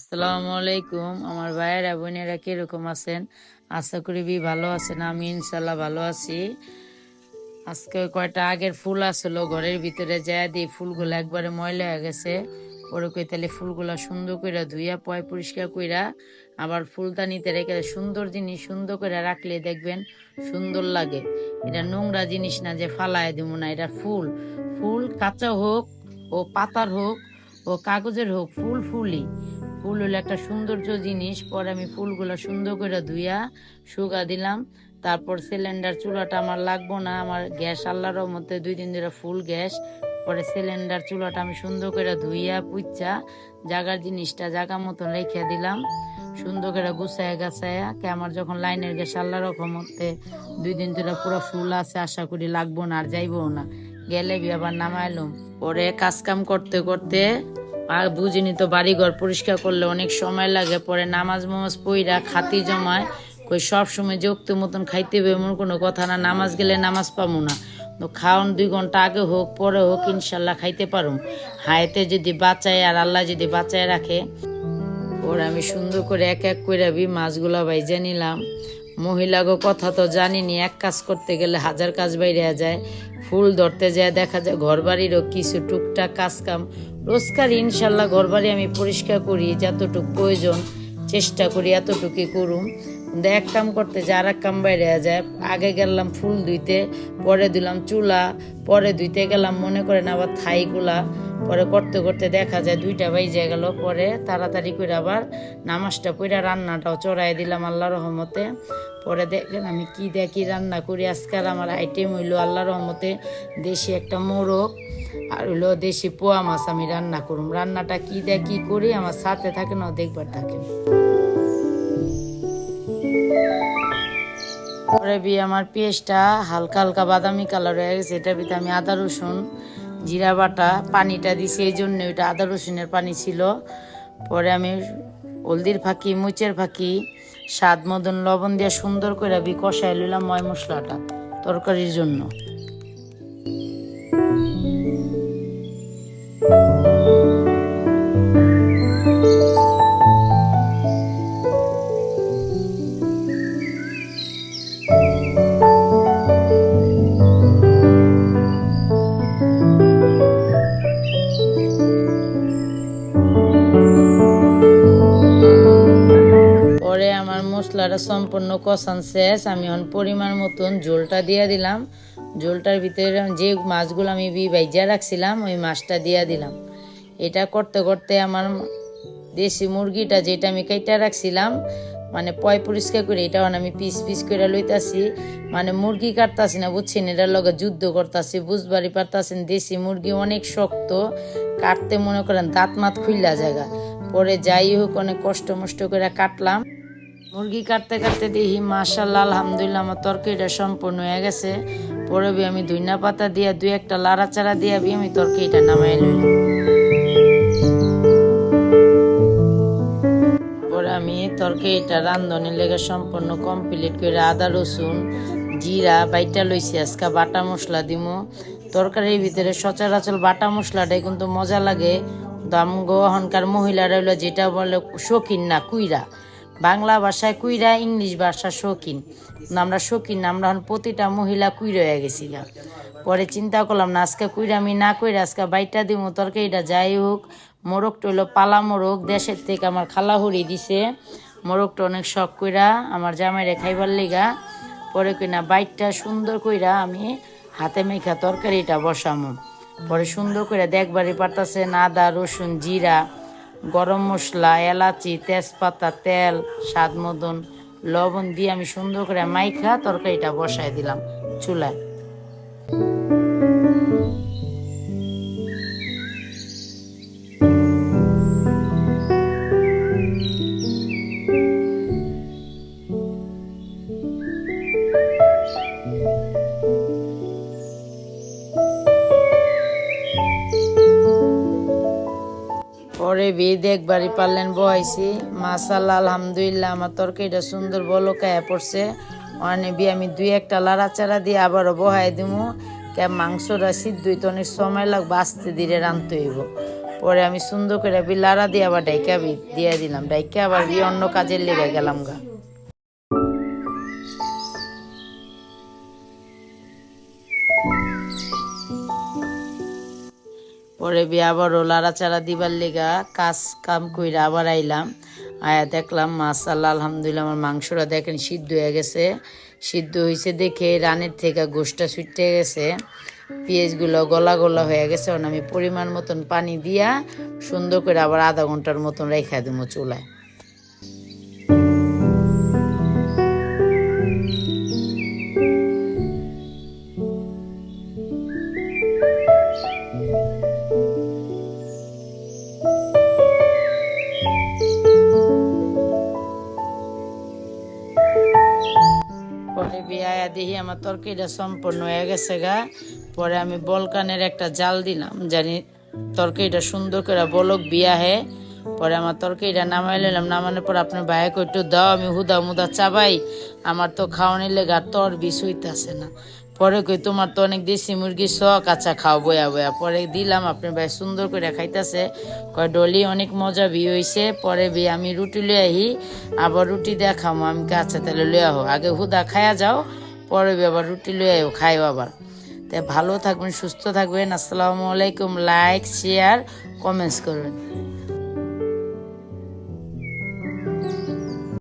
আসসালামু আলাইকুম। আমার ভাইয়েরা, বোনেরা কীরকম আছেন? আশা করি বি ভালো আছেন, আমি ইনশাল্লাহ ভালো আছি। আজকে কয়টা আগের ফুল আসলো, ঘরের ভিতরে যায় দিয়ে ফুলগুলো একবারে ময়লা হয়ে গেছে। পরে কই তাহলে ফুলগুলা সুন্দর করে ধুইয়া, পয় পরিষ্কার কইরা, আবার ফুলদানিতে রেখে সুন্দর জিনিস সুন্দর করে রাখলে দেখবেন সুন্দর লাগে। এটা নোংরা জিনিস না যে ফালায় দিব না, এটা ফুল। ফুল কাঁচা হোক, ও পাতার হোক, ও কাগজের হোক, ফুল ফুলই। ফুল হলো একটা সৌন্দর্য জিনিস। পরে আমি ফুলগুলো সুন্দর করে ধুইয়া শুকা দিলাম। তারপর সিলিন্ডার চুলাটা আমার লাগবো না। আমার গ্যাস আল্লাহর মধ্যে দুই দিন ধরে ফুল গ্যাস। পরে সিলিন্ডার চুলাটা আমি সুন্দর করে ধুইয়া পুচ্চা জাগার জিনিসটা জাগা মতন রেখে দিলাম। সুন্দর করে গুছায় গাছায়া কে আমার যখন লাইনের গ্যাস আল্লাহর রকমতে দুই দিন ধরে পুরো ফুল আছে, আশা করি লাগবো না আর যাইবো না। গেলে বি আবার নামাইলাম। পরে কাজ কাম করতে করতে আর বুঝিনি তো বাড়িঘর পরিষ্কার করলে অনেক সময় লাগে, পরে নামাজ মামাজ পইরা খাতি জমায়, কই সব সময় যুক্ত মতন খাইতে হবে এমন কোনো কথা না, নামাজ গেলে নামাজ পাবো না। তো খাওয়ান দুই ঘণ্টা আগে হোক, পরে হোক, ইনশাল্লাহ খাইতে পারুম। হায়েতে যদি বাঁচায় আর আল্লাহ যদি বাঁচায় রাখে ওরা আমি সুন্দর করে এক এক করে বি মাছগুলা বাইজে নিলাম। মহিলাগো কথা তো জানিনি, এক কাজ করতে গেলে হাজার কাজ বাইরে যায়। ফুল ধরতে যায়, দেখা যায় ঘর বাড়িরও কিছু টুকটাক কাজকাম। রোজকার ইনশাল্লাহ ঘর বাড়ি আমি পরিষ্কার করি, যতটুক প্রয়োজন চেষ্টা করি, এতটুকুই করুম এক কাম করতে যে আর এক কাম বাইরে যায়। আগে গেলাম ফুল ধুইতে, পরে দিলাম চুলা, পরে ধুইতে গেলাম, মনে করেন আবার থাইগুলা। পরে করতে করতে দেখা যায় দুইটা বাইজে গেল, পরে তাড়াতাড়ি করে আবার নামাজটা পড়ে রান্নাটাও চড়াই দিলাম আল্লাহ রহমতে। পরে দেখেন আমি কি দেখি রান্না করি, আজকাল আমার আইটেম হইল আল্লাহ রহমতে দেশি একটা মোরগ আর হইল দেশি পোয়া মাছ আমি রান্না করুম। রান্নাটা কি কি করি, আমার সাথে থাকে না, দেখবার থাকেন পরে বি, আমার পেঁয়াজটা হালকা হালকা বাদামি কালার হয়ে গেছে এটার ভিতরে আমি আদা রসুন জিরা বাটা, পানিটা দিছি, এই জন্য ওইটা আদা রসুনের পানি ছিল। পরে আমি হলদির ফাঁকি, মুচের ফাঁকি, স্বাদ মদন লবণ দিয়ে সুন্দর করে বি কষাই লইলাম ময় মশলাটা তরকারির জন্য। মশলাটা সম্পূর্ণ কষান শেষ। আমি এখন পরিমাণ মতন ঝোলটা দিয়ে দিলাম। ঝোলটার ভিতরে যে মাছগুলো আমি বাইজা রাখছিলাম, ওই মাছটা দিয়ে দিলাম। এটা করতে করতে আমার দেশি মুরগিটা যেটা আমি কেটে রাখছিলাম মানে পয় পরিষ্কার করে এটা আমি পিস পিস করে লইতাছি। মানে মুরগি কাটতাছি না, বুঝছেন? এটার লগে যুদ্ধ করতাছি, বুঝবারই পারতাছেন। দেশি মুরগি অনেক শক্ত, কাটতে মনে করেন দাঁত মাত খুললা জায়গা। পরে যাই হোক, অনেক কষ্ট মষ্ট করে কাটলাম। মুরগি কাটতে কাটতে দেখি মাশাল্লাহ আলহামদুলিল্লাহ, আমার তরকারিটা সম্পূর্ণ হয়ে গেছে। পরে বি আমি ধইনা পাতা দিয়া, দুই একটা লাড়াচাড়া দিয়া আমি তরকারিটা নামাই লইলাম পরে আমি তরকারিটা রান্ধনের লেগে সম্পূর্ণ কমপ্লিট করে আদা, রসুন, জিরা বাইটা লইছি, আজকে বাটা মশলা দিমু। তরকারির ভিতরে সচরাচর বাটা মশলাটাই কিন্তু মজা লাগে। দামগো এখনকার মহিলারা হলো যেটা বলে শৌখিন না, কুইরা। বাংলা ভাষায় কুইরা ইংলিশ ভাষা শৌখিন। আমরা শৌখিন না, আমরা এখন প্রতিটা মহিলা কুইরা হয়ে গেছিলাম পরে চিন্তা করলাম না, আজকে কুইরা আমি না কইরা আজকে বাইটা দিব তরকারিটা যাই হোক। মোরগটা হলো পালা মোরগ, দেশের থেকে আমার খালা হরি দিছে। মোরগটা অনেক শখ কইরা আমার জামাইরে খাইবার লিগা। পরে কিনা বাইটটা সুন্দর কইরা আমি হাতে মেখা তরকারিটা বসামো। পরে সুন্দর করে দেখবারই পারতাছে আদা, রসুন, জিরা। গরম মশলা, এলাচি, তেজপাতা, তেল, স্বাদ মদন লবণ দিয়ে আমি সুন্দর করে মাইখা তরকারিটা বসায় দিলাম চুলায়। পরে বিয়ে একবারই পারলেন, বহাইছি। মাসাল্লাহ আলহামদুলিল্লাহ, আমার তরকারিটা সুন্দর বলো কায়া পড়ছে। বিয়ে আমি দুই একটা লাড়াচাড়া দিয়ে আবারও বহাই দিমু। কে মাংসটা সিদ্ধ তো অনেক সময় লাগবে, আস্তে ধীরে রানতে হইব। পরে আমি সুন্দর করে বি লাড়া দিয়ে আবার ডাইকা দিয়ে দিলাম। ডাইকা আবার বি অন্য কাজের লেগে গেলাম গা। পরে বি আবারও লাড়াচাড়া দিবার লেগা কাজ কাম কইরা আবার আইলাম। আয়া দেখলাম মাসাল্লাহ আলহামদুলিল্লাহ, আমার মাংসটা দেখেন সিদ্ধ হয়ে গেছে। সিদ্ধ হয়েছে দেখে রানের থেকে গোষ্ঠটা ছুটে গেছে। পেঁয়াজগুলো গলা গলা হয়ে গেছে। এখন আমি পরিমাণ মতন পানি দিয়া সুন্দর করে আবার আধা ঘণ্টার মতন রেখা দেবো চুলায়। পরে বিয়া দেখি আমার তরকারিটা সম্পূর্ণ হয়ে গেছে গা। পরে আমি বলকানের একটা জাল দিলাম, জানি তরকারিটা সুন্দর করে বলক বিয়া হে। পরে আমার তরকারিটা নামাই নিলাম নামানোর পর আপনার ভাইকে একটু দাও, আমি হুদা মুদা চাবাই, আমার তো খাওয়ানির লেগা তর বিষ আসে না। পরে কই, তোমার তো অনেক দেশি মুরগি শখ আচ্ছা খাও, বয়া বয়া। পরে দিলাম আপনার ভাই সুন্দর করে খাইতাছে। কয়, ডলি অনেক মজা বি হইছে। পরে বি আমি রুটি লই আহি, আবার রুটি দেয়া খামো। আমি আচ্ছা তাহলে লই আহো। আগে হুদা খায়া যাও, পরে বি আবার রুটি লই আহো খাইও আবার। তাই ভালো থাকবেন, সুস্থ থাকবেন। আসসালামু আলাইকুম। লাইক, শেয়ার, কমেন্টস করবেন।